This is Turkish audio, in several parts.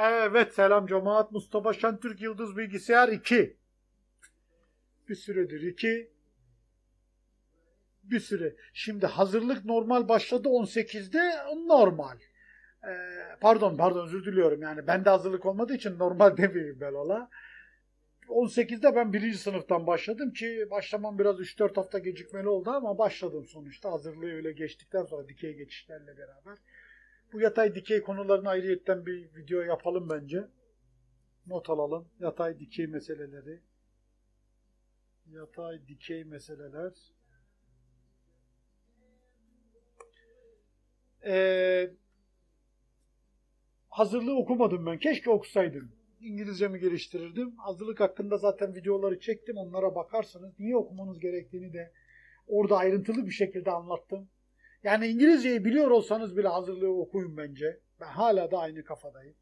Evet selam cemaat Mustafa Şentürk Yıldız Bilgisayar 2. Bir süredir 2. Bir süre. Şimdi hazırlık normal başladı 18'de normal. Ee, pardon pardon özür diliyorum yani bende hazırlık olmadığı için normal demeyeyim ben ola. 18'de ben birinci sınıftan başladım ki başlamam biraz 3-4 hafta gecikmeli oldu ama başladım sonuçta hazırlığı öyle geçtikten sonra dikey geçişlerle beraber. Bu yatay dikey konularını ayrıyetten bir video yapalım bence. Not alalım. Yatay dikey meseleleri. Yatay dikey meseleler. Ee, hazırlığı okumadım ben. Keşke okusaydım. İngilizcemi geliştirirdim. Hazırlık hakkında zaten videoları çektim. Onlara bakarsınız. Niye okumanız gerektiğini de orada ayrıntılı bir şekilde anlattım. Yani İngilizceyi biliyor olsanız bile hazırlığı okuyun bence. Ben hala da aynı kafadayım.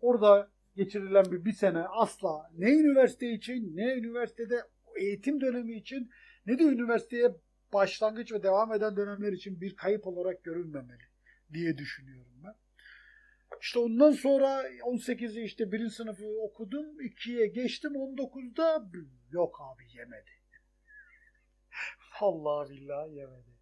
Orada geçirilen bir, bir sene asla ne üniversite için ne üniversitede eğitim dönemi için ne de üniversiteye başlangıç ve devam eden dönemler için bir kayıp olarak görülmemeli diye düşünüyorum ben. İşte ondan sonra 18'i işte birinci sınıfı okudum. 2'ye geçtim 19'da yok abi yemedi. Vallahi billahi yemedi.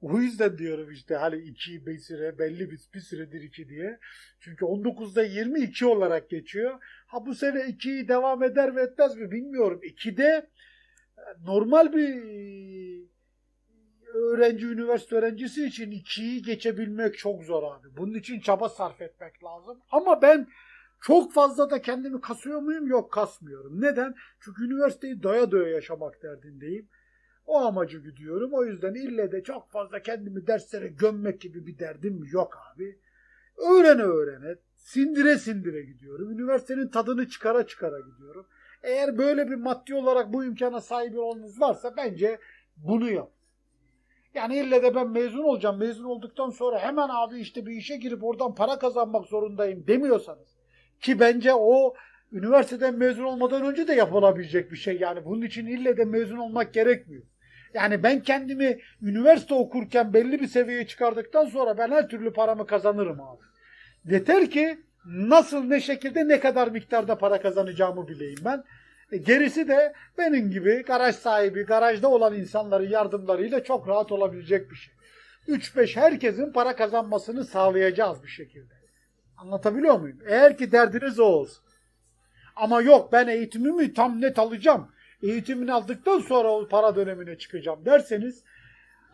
O yüzden diyorum işte hani 2 bir süre belli bir, bir süredir 2 diye. Çünkü 19'da 22 olarak geçiyor. Ha bu sene 2'yi devam eder mi etmez mi bilmiyorum. 2'de normal bir öğrenci, üniversite öğrencisi için 2'yi geçebilmek çok zor abi. Bunun için çaba sarf etmek lazım. Ama ben çok fazla da kendimi kasıyor muyum? Yok kasmıyorum. Neden? Çünkü üniversiteyi doya doya yaşamak derdindeyim. O amacı gidiyorum. O yüzden ille de çok fazla kendimi derslere gömmek gibi bir derdim yok abi. Öğrene öğrene, sindire sindire gidiyorum. Üniversitenin tadını çıkara çıkara gidiyorum. Eğer böyle bir maddi olarak bu imkana sahip olmanız varsa bence bunu yap. Yani ille de ben mezun olacağım. Mezun olduktan sonra hemen abi işte bir işe girip oradan para kazanmak zorundayım demiyorsanız. Ki bence o üniversiteden mezun olmadan önce de yapılabilecek bir şey. Yani bunun için ille de mezun olmak gerekmiyor. Yani ben kendimi üniversite okurken belli bir seviyeye çıkardıktan sonra ben her türlü paramı kazanırım abi. Yeter ki nasıl ne şekilde ne kadar miktarda para kazanacağımı bileyim ben. E, gerisi de benim gibi garaj sahibi, garajda olan insanların yardımlarıyla çok rahat olabilecek bir şey. 3-5 herkesin para kazanmasını sağlayacağız bir şekilde. Anlatabiliyor muyum? Eğer ki derdiniz o olsun. Ama yok ben eğitimimi tam net alacağım. Eğitimini aldıktan sonra o para dönemine çıkacağım derseniz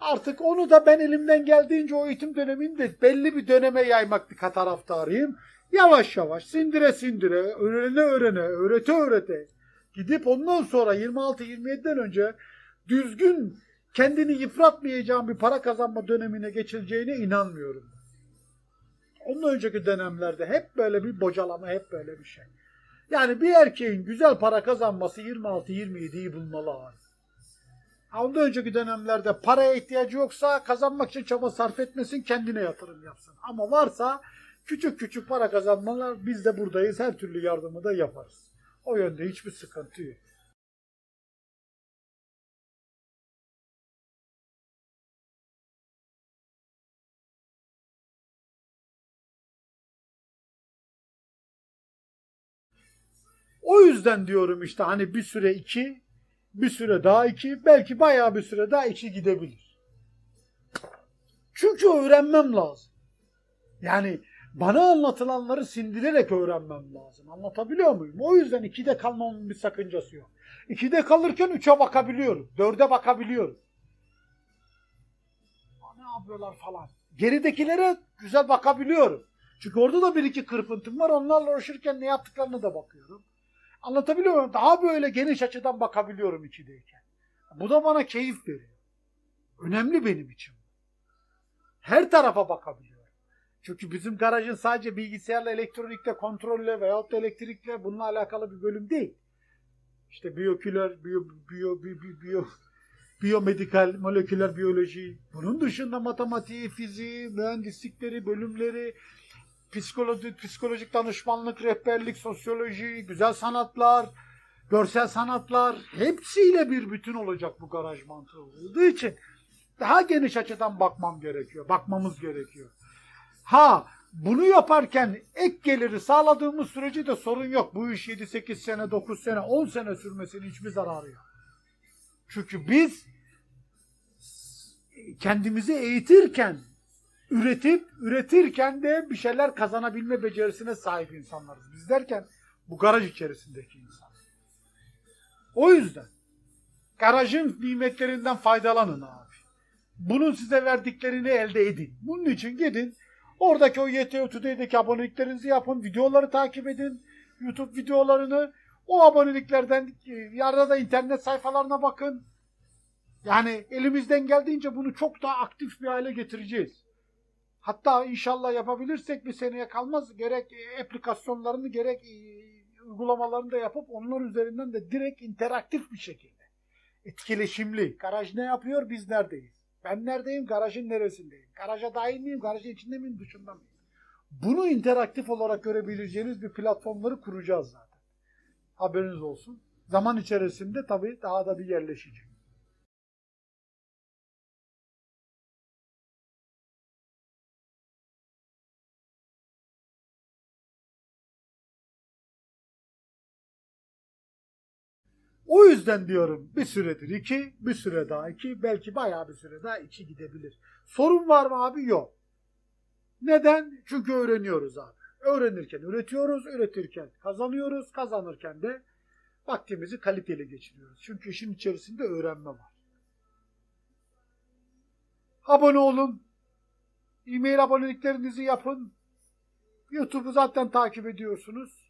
artık onu da ben elimden geldiğince o eğitim dönemini de belli bir döneme yaymak bir taraftarıyım. Yavaş yavaş sindire sindire öğrene öğrene öğrete öğrete gidip ondan sonra 26-27'den önce düzgün kendini yıpratmayacağım bir para kazanma dönemine geçileceğine inanmıyorum. Ondan önceki dönemlerde hep böyle bir bocalama, hep böyle bir şey. Yani bir erkeğin güzel para kazanması 26-27'yi bulmalı abi. Ondan önceki dönemlerde paraya ihtiyacı yoksa kazanmak için çaba sarf etmesin, kendine yatırım yapsın. Ama varsa küçük küçük para kazanmalar biz de buradayız. Her türlü yardımı da yaparız. O yönde hiçbir sıkıntı yok. O yüzden diyorum işte hani bir süre iki, bir süre daha iki, belki bayağı bir süre daha iki gidebilir. Çünkü öğrenmem lazım. Yani bana anlatılanları sindirerek öğrenmem lazım. Anlatabiliyor muyum? O yüzden ikide kalmamın bir sakıncası yok. İkide kalırken üçe bakabiliyorum. Dörde bakabiliyorum. Ne yapıyorlar falan. Geridekilere güzel bakabiliyorum. Çünkü orada da bir iki kırpıntım var. Onlarla uğraşırken ne yaptıklarına da bakıyorum. Anlatabiliyor muyum? Daha böyle geniş açıdan bakabiliyorum ikideyken. Bu da bana keyif veriyor. Önemli benim için. Her tarafa bakabiliyorum. Çünkü bizim garajın sadece bilgisayarla, elektronikle, kontrolle veyahut da elektrikle bununla alakalı bir bölüm değil. İşte biyoküler, biyo, biyo, biyo, biyo, biyo, biyomedikal, moleküler biyoloji, bunun dışında matematiği, fiziği, mühendislikleri, bölümleri, psikoloji, psikolojik danışmanlık, rehberlik, sosyoloji, güzel sanatlar, görsel sanatlar hepsiyle bir bütün olacak bu garaj mantığı olduğu için daha geniş açıdan bakmam gerekiyor. Bakmamız gerekiyor. Ha bunu yaparken ek geliri sağladığımız sürece de sorun yok. Bu iş 7-8 sene, 9 sene, 10 sene sürmesinin hiçbir zararı yok. Çünkü biz kendimizi eğitirken, üretip, üretirken de bir şeyler kazanabilme becerisine sahip insanlarız. Biz derken bu garaj içerisindeki insan. O yüzden garajın nimetlerinden faydalanın abi. Bunun size verdiklerini elde edin. Bunun için gidin. Oradaki o YTO Today'deki aboneliklerinizi yapın. Videoları takip edin. YouTube videolarını. O aboneliklerden e, yarada da internet sayfalarına bakın. Yani elimizden geldiğince bunu çok daha aktif bir hale getireceğiz. Hatta inşallah yapabilirsek bir seneye kalmaz. Gerek e, aplikasyonlarını gerek e, uygulamalarını da yapıp onlar üzerinden de direkt interaktif bir şekilde. Etkileşimli. Garaj ne yapıyor? Biz neredeyiz? Ben neredeyim? Garajın neresindeyim? Garaja dahil miyim? Garajın içinde miyim? Dışında mıyım? Bunu interaktif olarak görebileceğiniz bir platformları kuracağız zaten. Haberiniz olsun. Zaman içerisinde tabii daha da bir yerleşecek. O yüzden diyorum bir süredir iki, bir süre daha iki, belki bayağı bir süre daha iki gidebilir. Sorun var mı abi? Yok. Neden? Çünkü öğreniyoruz abi. Öğrenirken üretiyoruz, üretirken kazanıyoruz, kazanırken de vaktimizi kaliteli geçiriyoruz. Çünkü işin içerisinde öğrenme var. Abone olun. E-mail aboneliklerinizi yapın. YouTube'u zaten takip ediyorsunuz.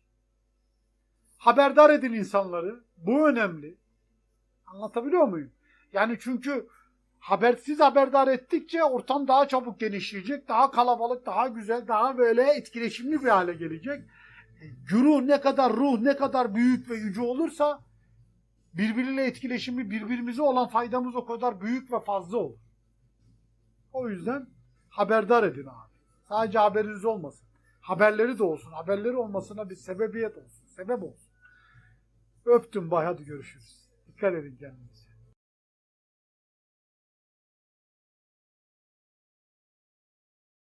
Haberdar edin insanları. Bu önemli. Anlatabiliyor muyum? Yani çünkü habersiz haberdar ettikçe ortam daha çabuk genişleyecek. Daha kalabalık, daha güzel, daha böyle etkileşimli bir hale gelecek. E, Güruh ne kadar, ruh ne kadar büyük ve yüce olursa birbiriyle etkileşimi, birbirimize olan faydamız o kadar büyük ve fazla olur. O yüzden haberdar edin abi. Sadece haberiniz olmasın. Haberleri de olsun. Haberleri olmasına bir sebebiyet olsun. Sebep olsun. Öptüm bay hadi görüşürüz. Dikkat edin kendinize.